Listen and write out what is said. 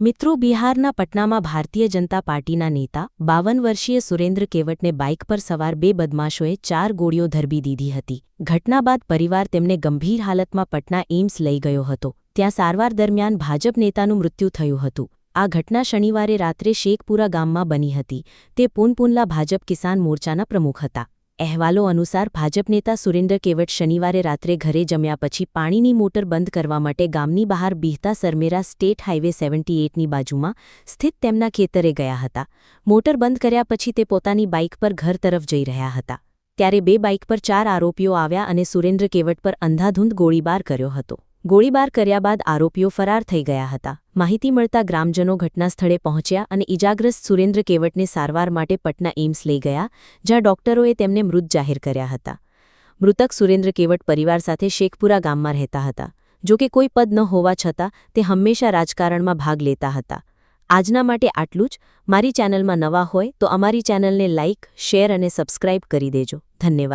મિત્રો બિહારના પટનામાં ભારતીય જનતા પાર્ટીના નેતા બાવન વર્ષીય સુરેન્દ્ર કેવટને બાઇક પર સવાર બે બદમાશોએ ચાર ગોળીઓ ધરબી દીધી હતી. ઘટના બાદ પરિવાર તેમને ગંભીર હાલતમાં પટના એઇમ્સ લઈ ગયો હતો. ત્યાં સારવાર દરમિયાન ભાજપ નેતાનું મૃત્યુ થયું હતું. આ ઘટના શનિવારે રાત્રે શેખપુરા ગામમાં બની હતી. તે પુનપુનલા ભાજપ કિસાન મોરચાના પ્રમુખ હતા. અહેવાલો અનુસાર, ભાજપ નેતા સુરેન્દ્ર કેવટ શનિવારે રાત્રે ઘરે જમ્યા પછી પાણીની મોટર બંધ કરવા માટે ગામની બહાર Bihta Sarmera state highway seventy એટની બાજુમાં સ્થિત તેમના ખેતરે ગયા હતા. મોટર બંધ કર્યા પછી તે પોતાની બાઇક પર ઘર તરફ જઈ રહ્યા હતા. ત્યારે બે બાઇક પર ચાર આરોપીઓ આવ્યા અને સુરેન્દ્ર કેવટ પર અંધાધૂંધ ગોળીબાર કર્યો હતો. ગોળીબાર કર્યા બાદ આરોપીઓ ફરાર થઈ ગયા હતા. માહિતી મળતા ગ્રામજનો ઘટનાસ્થળે પહોંચ્યા અને ઇજાગ્રસ્ત સુરેન્દ્ર કેવટને સારવાર માટે પટના એઇમ્સ લઈ ગયા, જ્યાં ડોક્ટરોએ તેમને મૃત જાહેર કર્યા હતા. મૃતક સુરેન્દ્ર કેવટ પરિવાર સાથે શેખપુરા ગામમાં રહેતા હતા. જો કે કોઈ પદ ન હોવા છતાં, તે હંમેશા રાજકારણમાં ભાગ લેતા હતા. આજના માટે આટલું જ. મારી ચેનલમાં નવા હોય તો અમારી ચેનલને લાઇક શેર અને સબસ્ક્રાઇબ કરી દેજો. ધન્યવાદ.